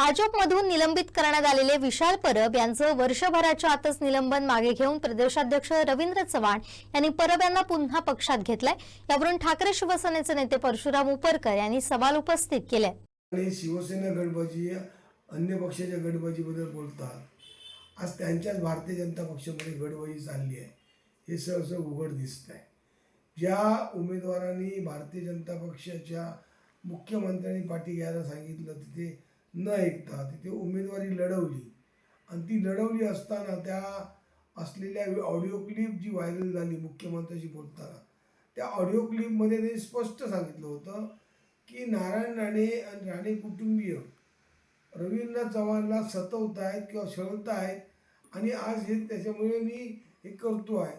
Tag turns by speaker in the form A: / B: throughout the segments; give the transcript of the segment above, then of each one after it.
A: भाजपमधून निलंबित करण्यात आलेले विशाल परब यांचं वर्षभराच्या आतच निलंबन मागे घेऊन प्रदेशाध्यक्ष रवींद्र चव्हाण यांनी परब यांना पुन्हा पक्षात घेतलाय. यावरून ठाकरे शिवसेनेचे नेते परशुराम उपरकर यांनी सवाल उपस्थित केले.
B: आणि शिवसेना गटबाजी अन्य पक्षाच्या गटबाजीबद्दल बोलतात. आज त्यांच्याच भारतीय जनता पक्षामध्ये गटबाजी चालली आहे. हे सहज उघड दिसत आहे ज्या उमेदवारांनी भारतीय जनता पक्षाच्या मुख्यमंत्र्यांनी पाठी घ्यायला सांगितलं तिथे न ऐकता तिथे उमेदवारी लढवली. आणि ती लढवली असताना त्या असलेल्या ऑडिओ क्लिप जी व्हायरल झाली मुख्यमंत्र्याशी बोलताना त्या ऑडिओ क्लिपमध्ये त्यांनी स्पष्ट सांगितलं होतं की नारायण राणे आणि राणे कुटुंबीय रवींद्र चव्हाणला सतवत आहेत किंवा छळत आहेत आणि आज हे त्याच्यामुळे मी हे करतो आहे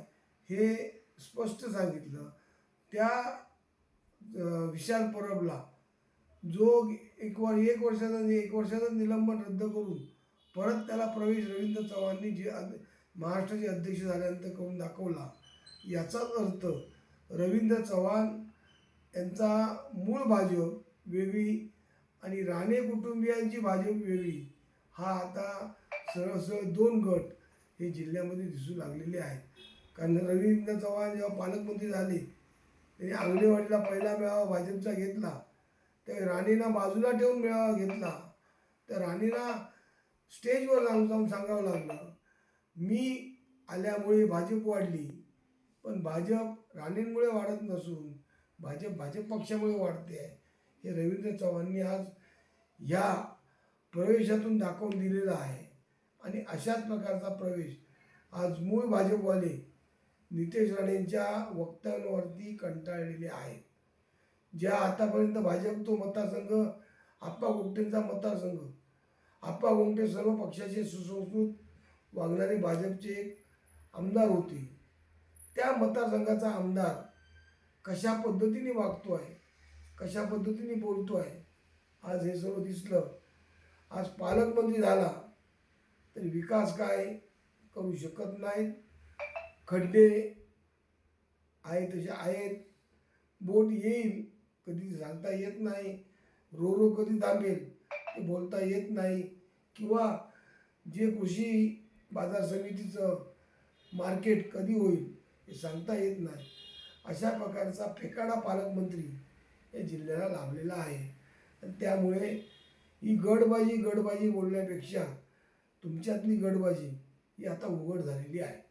B: हे स्पष्ट सांगितलं. त्या विशाल परबला जो एक वर एक वर्षाचा एक वर्षाचं निलंबन रद्द करून परत त्याला प्रवेश रवींद्र चव्हाणनी जे महाराष्ट्राचे अध्यक्ष झाल्यानंतर करून दाखवला याचाच अर्थ रवींद्र चव्हाण यांचा मूळ भाजप वेगळी आणि राणे कुटुंबियांची भाजप वेगळी हा आता सरळ सरळ दोन गट हे जिल्ह्यामध्ये दिसू लागलेले आहेत. कारण रवींद्र चव्हाण जेव्हा पालकमंत्री झाले त्यांनी आंगणेवाडीला पहिला मेळावा भाजपचा घेतला. त्या राणीना बाजूला ठेवून मेळावा घेतला. त्या राणीला स्टेजवर जाऊन जाऊन सांगावं लागलं मी आल्यामुळे भाजप वाढली पण भाजप राणींमुळे वाढत नसून भाजप भाजप पक्षामुळे वाढते आहे. हे रवींद्र चव्हाणनी आज ह्या प्रवेशातून दाखवून दिलेलं आहे. आणि अशाच प्रकारचा प्रवेश आज मूळ भाजपवाले नितेश राणेंच्या वक्त्यांवरती कंटाळलेले आहेत. ज्या आतापर्यंत भाजप तो मतदारसंघ आप्पा गोमटेंचा मतदारसंघ आप्पा गोमटे सर्व पक्षाचे सुसंस्कृत वागणारे भाजपचे एक आमदार होते. त्या मतदारसंघाचा आमदार कशा पद्धतीने वागतो आहे कशा पद्धतीने बोलतो आहे आज हे सर्व दिसलं. आज पालकमंत्री झाला तरी विकास काय करू शकत नाहीत. खड्डे आहे तसे आहेत बोट येईल कधी सांगता येत नाही रो रो कधी थांबेल ते बोलता येत नाही. किंवा जे कृषी बाजार समितीचं मार्केट कधी होईल हे सांगता येत नाही. अशा प्रकारचा फेकाडा पालकमंत्री या जिल्ह्याला लाभलेला आहे. आणि त्यामुळे ही गडबाजी गडबाजी बोलण्यापेक्षा तुमच्यातली गडबाजी ही आता उघड झालेली आहे.